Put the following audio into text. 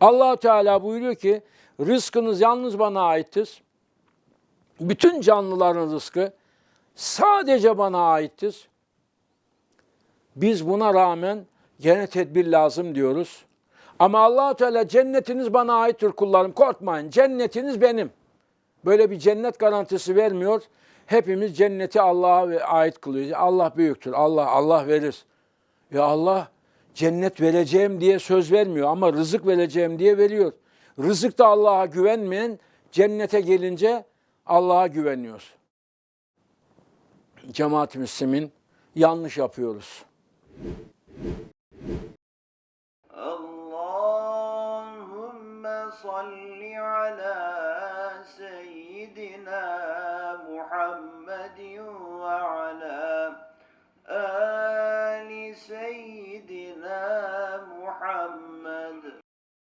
allah Teala buyuruyor ki rızkınız yalnız bana aittir. Bütün canlıların rızkı sadece bana aittir. Biz buna rağmen gene tedbir lazım diyoruz. Ama allah Teala cennetiniz bana aittir kullarım korkmayın cennetiniz benim. Böyle bir cennet garantisi vermiyor. Hepimiz cenneti Allah'a ait kılıyoruz. Allah büyüktür. Allah Allah verir. Ya Allah cennet vereceğim diye söz vermiyor ama rızık vereceğim diye veriyor. Rızıkta Allah'a güvenmeyen cennete gelince Allah'a güveniyor. Cemaat-i Müslümin yanlış yapıyoruz. Allahümme salli ala seyyidina سيدنا محمد